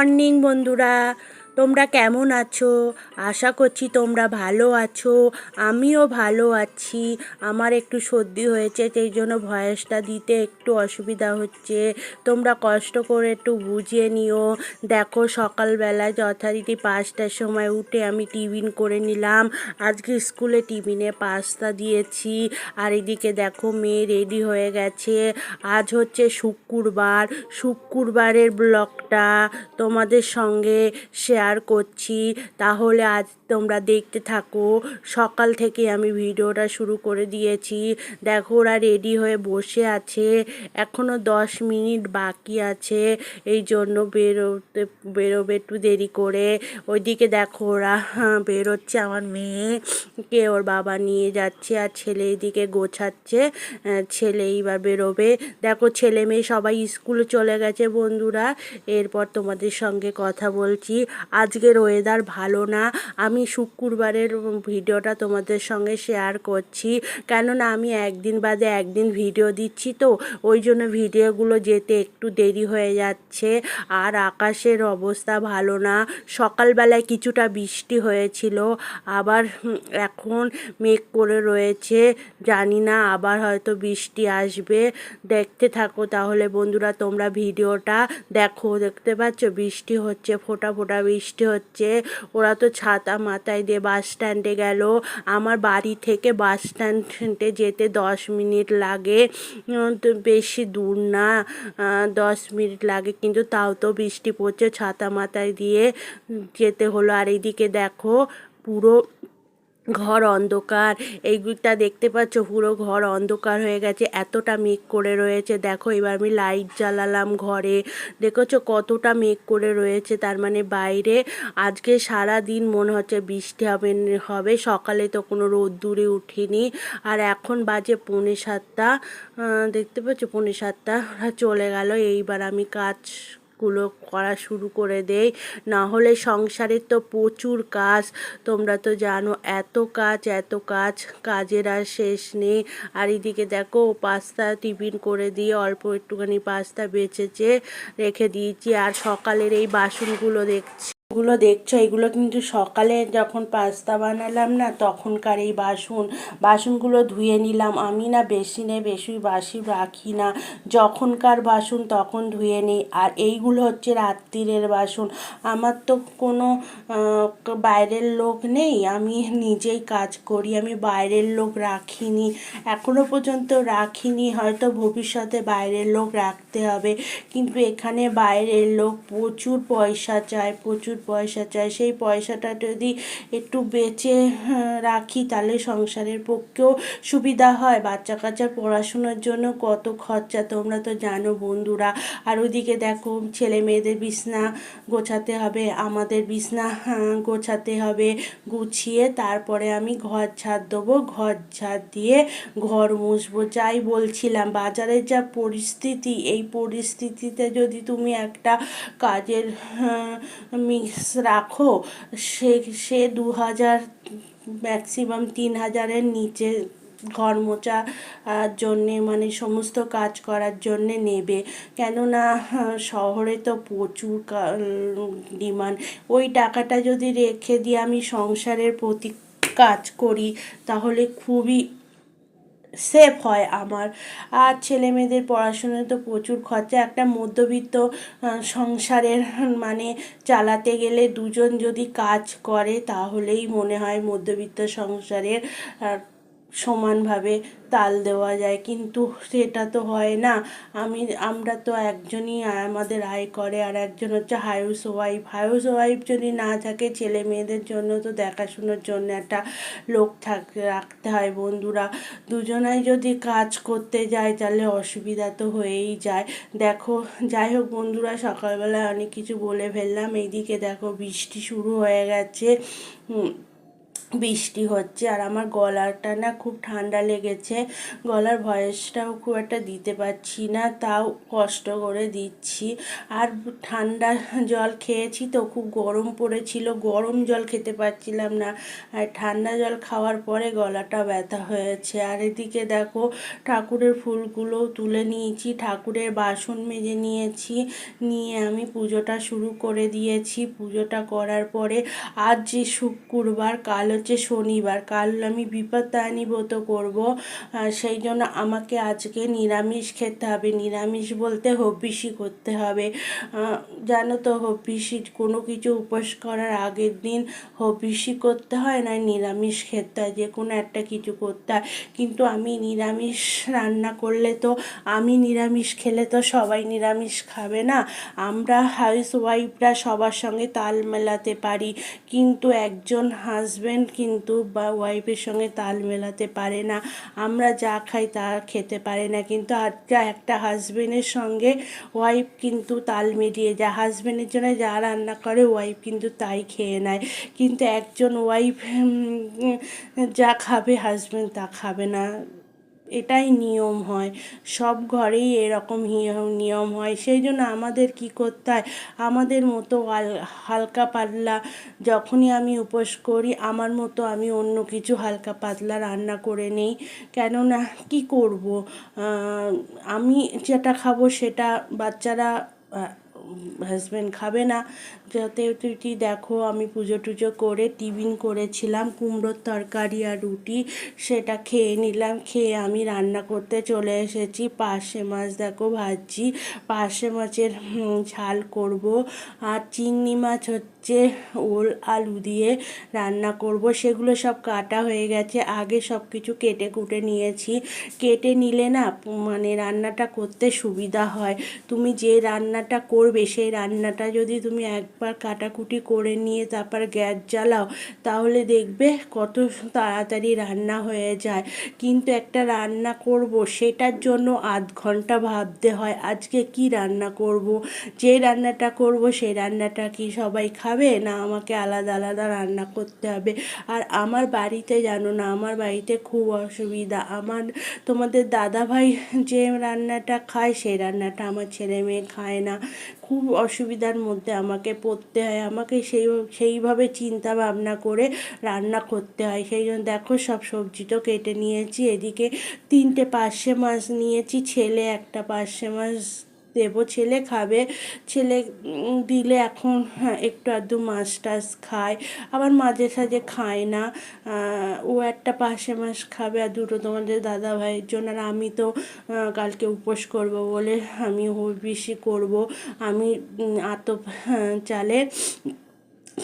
Morning বন্ধুরা। তোমরা কেমন আছো? আশা করছি তোমরা ভালো আছো, আমিও ভালো আছি। আমার একটু সর্দি হয়েছে, সেই জন্য ভয়েসটা দিতে একটু অসুবিধা হচ্ছে। তোমরা কষ্ট করে একটু বুঝিয়ে নিও। দেখো সকালবেলায় যথারীতি পাঁচটার সময় উঠে আমি টিফিন করে নিলাম। আজকে স্কুলে টিফিনে পাস্তা দিয়েছি। আর এদিকে দেখো, মেয়ে রেডি হয়ে গেছে। আজ হচ্ছে শুক্রবার। শুক্রবারের ব্লগটা তোমাদের সঙ্গে শেয়ার করছি। তাহলে আজ তোমরা দেখতে থাকো। সকাল থেকে আমি ভিডিওটা শুরু করে দিয়েছি। দেখো ওরা রেডি হয়ে বসে আছে। এখনও দশ মিনিট বাকি আছে। এই জন্য বেরোতে বেরোবে একটু দেরি করে। ওইদিকে দেখো ওরা হ্যাঁ, বেরোচ্ছে আমার মেয়ে কে ওর বাবা নিয়ে যাচ্ছে আর ছেলে এদিকে গোছাচ্ছে। ছেলে এইবার বেরোবে। দেখো ছেলে মেয়ে সবাই স্কুলে চলে গেছে বন্ধুরা। এরপর তোমাদের সঙ্গে কথা বলছি। আজকের ওয়েদার ভালো না। আমি শুক্রবারের ভিডিওটা তোমাদের সঙ্গে শেয়ার করছি। কেননা আমি একদিন বাদে একদিন ভিডিও দিচ্ছি তো, ওই জন্য ভিডিওগুলো যেতে একটু দেরি হয়ে যাচ্ছে। আর আকাশের অবস্থা ভালো না। সকালবেলায় কিছুটা বৃষ্টি হয়েছিল। আবার এখন মেঘ করে রয়েছে। জানি না, আবার হয়তো বৃষ্টি আসবে। দেখতে থাকো তাহলে বন্ধুরা, তোমরা ভিডিওটা দেখো। দেখতে পাচ্ছ, বৃষ্টি হচ্ছে, ফোটা ফোটা বৃষ্টি হচ্ছে। ওরা তো ছাতা মাথায় দিয়ে বাস স্ট্যান্ডে গেল। আমার বাড়ি থেকে বাস স্ট্যান্ডে যেতে দশ মিনিট লাগে। তো বেশি দূর না। দশ মিনিট লাগে, কিন্তু তাও তো বৃষ্টি পড়ছে, ছাতা মাথায় দিয়ে যেতে হলো। আর এইদিকে দেখো, পুরো ঘর অন্ধকার। এইটা দেখতে পাচ্ছ, পুরো ঘর অন্ধকার হয়ে গেছে। এতটা মেঘ করে রয়েছে। দেখো, এবার আমি লাইট জ্বালালাম ঘরে। দেখেছ কতটা মেঘ করে রয়েছে, তার মানে বাইরে। আজকে সারা দিন মনে হচ্ছে বৃষ্টি হবে হবে। সকালে তো কোনো রোদ্দুরে উঠিনি। আর এখন বাজে পৌনে সাতটা। দেখতে পাচ্ছ পৌনে সাতটা। চলে গেল। এইবার আমি কাজ গুলো করা শুরু করে দেয় না হলে সংসারের তো প্রচুর কাজ। তোমরা তো জানো এত কাজ এত কাজ, কাজের আর শেষ নেই। আর এদিকে দেখো পাস্তা টিফিন করে দিয়ে অল্প একটুখানি পাস্তা বেঁচেছে রেখে দিয়েছি। আর সকালের এই বাসনগুলো দেখছি এগুলো দেখছ, এগুলো কিন্তু সকালে যখন পাস্তা বানালাম না, তখনকার এই বাসন। বাসনগুলো ধুয়ে নিলাম। আমি না বেসিনে বেশি বাসি রাখি না। যখনকার বাসন, তখন ধুয়ে নিই। আর এইগুলো হচ্ছে রাত্রিরের বাসন। আমার তো কোনো বাইরের লোক নেই। আমি নিজেই কাজ করি। আমি বাইরের লোক রাখিনি। এখনও পর্যন্ত রাখিনি। হয়তো ভবিষ্যতে বাইরের লোক রাখতে হবে। কিন্তু এখানে বাইরের লোক প্রচুর পয়সা চায়, প্রচুর পয়সা চায় সেই পয়সাটা যদি একটু বেঁচে হ্যাঁ, রাখি তাহলে সংসারের পক্ষেও সুবিধা হয়। বাচ্চা কাচ্চার পড়াশোনার জন্য কত খরচা তোমরা তো জানো বন্ধুরা। আর ওদিকে দেখো ছেলে মেয়েদের বিছনা গোছাতে হবে আমাদের বিছনা হ্যাঁ, গোছাতে হবে গুছিয়ে তারপরে আমি ঘর ঝাড় দেবো ঘর ঝাড় দিয়ে ঘর মুছবো যাই বলছিলাম। বাজারের যা পরিস্থিতি এই পরিস্থিতিতে যদি তুমি একটা কাজের মিক্স রাখো সে সে দু হাজার ম্যাক্সিমাম তিন হাজারের নিচে ঘর আহ, জন্যে মানে সমস্ত কাজ করার জন্যে নেবে। কেননা শহরে তো প্রচুর ডিমান্ড। ওই টাকাটা যদি রেখে দিয়ে আমি সংসারের প্রতি কাজ করি তাহলে খুবই সেফ হয় আমার। আর ছেলে মেয়েদের পড়াশোনায় তো প্রচুর খরচা। একটা মধ্যবিত্ত সংসারের মানে চালাতে গেলে দুজন যদি কাজ করে, তাহলেই মনে হয় মধ্যবিত্ত সংসারের সমানভাবে তাল দেওয়া যায়, কিন্তু সেটা তো হয় না। আমি, আমরা তো একজনই আমাদের আয় করে আর একজন হচ্ছে হাউস ওয়াইফ হাউস ওয়াইফ যদি না থাকে, ছেলে মেয়েদের জন্য তো দেখাশোনার জন্য একটা লোক থাক, রাখতে হয় বন্ধুরা। দুজনাই যদি কাজ করতে যায়, তাহলে অসুবিধা তো হয়েই যায়। দেখো, যাই হোক বন্ধুরা, সকালবেলায় অনেক কিছু বলে ফেললাম। এইদিকে দেখো বৃষ্টি শুরু হয়ে গেছে। বৃষ্টি হচ্ছে আর আমার গলাটা না খুব ঠান্ডা লেগেছে। গলার ভয়েসটাও খুব একটা দিতে পারছি না, তাও কষ্ট করে দিচ্ছি। আর ঠান্ডা জল খেয়েছি তো, খুব গরম পড়েছিল, গরম জল খেতে পারছিলাম না। আর ঠান্ডা জল খাওয়ার পরে গলাটা ব্যথা হয়েছে। আর এদিকে দেখো, ঠাকুরের ফুলগুলোও তুলে নিয়েছি, ঠাকুরের বাসন মেজে নিয়েছি, নিয়ে আমি পুজোটা শুরু করে দিয়েছি। পুজোটা করার পরে আজ যে শুক্রবার, কাল হচ্ছে শনিবার। কাল আমি বিপত্তায়নী ব্রত করব সেই জন্য আমাকে আজকে নিরামিষ খেতে হবে। নিরামিষ বলতে হব্বিসি করতে হবে। জানো তো হব্বিসি কোনো কিছু উপোস করার আগের দিন হব্বিসি করতে হয়, না নিরামিষ খেতে হয়, যে কোনো একটা কিছু করতে হয়। কিন্তু আমি নিরামিষ রান্না করলে তো, আমি নিরামিষ খেলে তো সবাই নিরামিষ খাবে না। আমরা হাউস ওয়াইফরা সবার সঙ্গে তাল মেলাতে পারি। কিন্তু একজন হাজব্যান্ড কিন্তু বা ওয়াইফের সঙ্গে তাল মেলাতে পারে না। আমরা যা খাই তা খেতে পারে না। কিন্তু আজকে একটা হাজব্যান্ডের সঙ্গে ওয়াইফ কিন্তু তাল মিলিয়ে যায়। হাজব্যান্ডের জন্য যা রান্না করে ওয়াইফ কিন্তু তাই খেয়ে নেয়। কিন্তু একজন ওয়াইফ যা খাবে হাজব্যান্ড তা খাবে না। এটাই নিয়ম হয়। সব ঘরেই এরকম নিয়ম হয়। সেই জন্য আমাদের কী করতে হয়? আমাদের মতো হালকা পাতলা যখনই আমি উপোস করি, আমার মতো আমি অন্য কিছু হালকা পাতলা রান্না করে নিই। কেননা কী করব? আমি যেটা খাব সেটা বাচ্চারা হাজব্যান্ড খাবে না। যাতে তুই দেখো, আমি পুজো টুজো করে টিফিন করেছিলাম, কুমড়োর তরকারি আর রুটি, সেটা খেয়ে নিলাম, খেয়ে আমি রান্না করতে চলে এসেছি। পার্শে মাছ দেখো ভাজছি, পার্শে মাছের ঝাল করব। আর চিংড়ি মাছ হচ্ছে ওল আলু দিয়ে রান্না করব। সেগুলো সব কাটা হয়ে গেছে, আগে সব কিছু কেটে কুটে নিয়েছি। কেটে নিলে না মানে রান্নাটা করতে সুবিধা হয়। তুমি যে রান্নাটা করবে সেই রান্নাটা যদি তুমি একবার কাটাকুটি করে নিয়ে তারপর গ্যাস জ্বালাও, তাহলে দেখবে কত তাড়াতাড়ি রান্না হয়ে যায়। কিন্তু একটা রান্না করব, সেটার জন্য আধ ঘণ্টা ভাবতে হয়, আজকে কি রান্না করব? যে রান্নাটা করব, সেই রান্নাটা কি সবাই খাবে? না, আমাকে আলাদা আলাদা রান্না করতে হবে। আর আমার বাড়িতে জানো না, আমার বাড়িতে খুব অসুবিধা। আমার, তোমাদের দাদা ভাই যে রান্নাটা খায়, সেই রান্নাটা আমার ছেলে মেয়ে খায় না। খুব অসুবিধার মধ্যে আমাকে পড়তে হয়, আমাকে সেই, সেইভাবে চিন্তা ভাবনা করে রান্না করতে হয়। সেই জন্য দেখো সব সবজি তো কেটে নিয়েছি, এদিকে তিনটে পার্শে মাছ নিয়েছি, ছেলে একটা পার্শে মাছ দেবো। ছেলে খাবে। ছেলে দিলে এখন হ্যাঁ একটু আধটু মাছ টাছ খায়। আবার মাঝে সাঝে খায় না। ও একটা পাশে মাস খাবে আর দুটো তোমাদের দাদা ভাইয়ের জন্য। আর আমি তো কালকে উপোস করব বলে আমি বেশি করব। আমি আতপ হ্যাঁ, চালের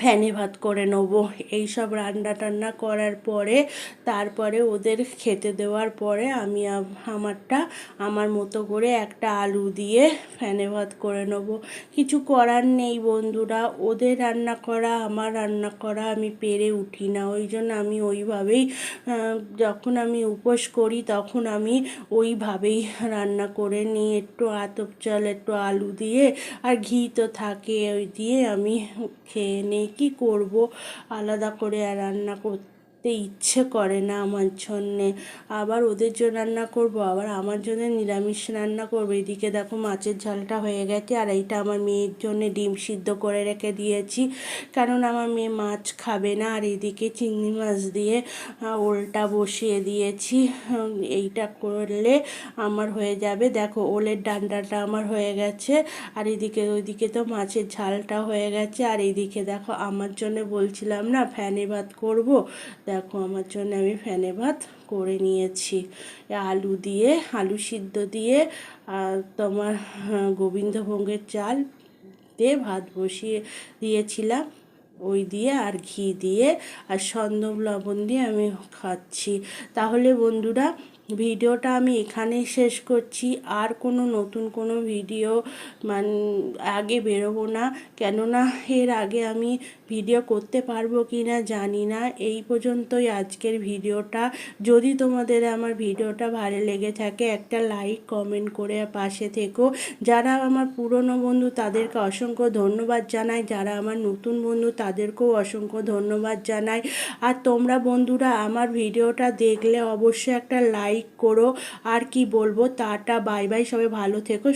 ফ্যানে ভাত করে নেব। এইসব রান্না টান্না করার পরে, তারপরে ওদের খেতে দেওয়ার পরে আমি আমারটা, আমার মতো করে একটা আলু দিয়ে ফ্যানে ভাত করে নেব। কিছু করার নেই বন্ধুরা, ওদের রান্না করা, আমার রান্না করা আমি পেরে উঠি না। ওই জন্য আমি ওইভাবেই যখন আমি উপোস করি, তখন আমি ওইভাবেই রান্না করে নিই। একটু আতপ চাল, একটু আলু দিয়ে, আর ঘি তো থাকে, ওই দিয়ে আমি খেয়ে নিই। কি করব? আলাদা করে রান্না করতে ইচ্ছে করে না আমার জন্যে। আবার ওদের জন্য রান্না করব, আবার আমার জন্য নিরামিষ রান্না করব। এদিকে দেখো মাছের ঝালটা হয়ে গেছে, আর এইটা আমার মেয়ের জন্য ডিম সিদ্ধ করে রেখে দিয়েছি। কারণ আমার মেয়ে মাছ খাবে না, আর এদিকে চিংড়ি মাছ দিয়ে ওলটা বসিয়ে দিয়েছি। এইটা করলে আমার হয়ে যাবে। দেখো ওলের ডান্ডাটা আমার হয়ে গেছে, আর এদিকে, ওইদিকে তো মাছের ঝালটা হয়ে গেছে। আর এইদিকে দেখো আমার জন্য বলছিলাম না, ফ্যানে ভাত করব। দেখো, আমার জন্য আমি ফ্যানে ভাত করে নিয়েছি। আলু দিয়ে, আলু সিদ্ধ দিয়ে আর তোমার গোবিন্দভঙ্গের গোবিন্দভোগের চাল দিয়ে ভাত বসিয়ে দিয়েছিলাম। ওই দিয়ে আর ঘি দিয়ে আর সন্দব লবণ দিয়ে আমি খাচ্ছি। তাহলে বন্ধুরা ভিডিওটা আমি এখানেই শেষ করছি। আর কোনো নতুন কোনো ভিডিও মান, আগে বেরোবো না। কেননা এর আগে আমি ভিডিও করতে পারব কি না জানি না। এই পর্যন্তই আজকের ভিডিওটা। যদি তোমাদের আমার ভিডিওটা ভালো লেগে থাকে, একটা লাইক, কমেন্ট করে পাশে থেকো। যারা আমার পুরনো বন্ধু, তাদেরকে অসংখ্য ধন্যবাদ জানাই। যারা আমার নতুন বন্ধু, তাদেরকেও অসংখ্য ধন্যবাদ জানাই। আর তোমরা বন্ধুরা, আমার ভিডিওটা দেখলে অবশ্যই একটা লাইক করো। আর কি বলব? টাটা বাই বাই সবাই ভালো থেকো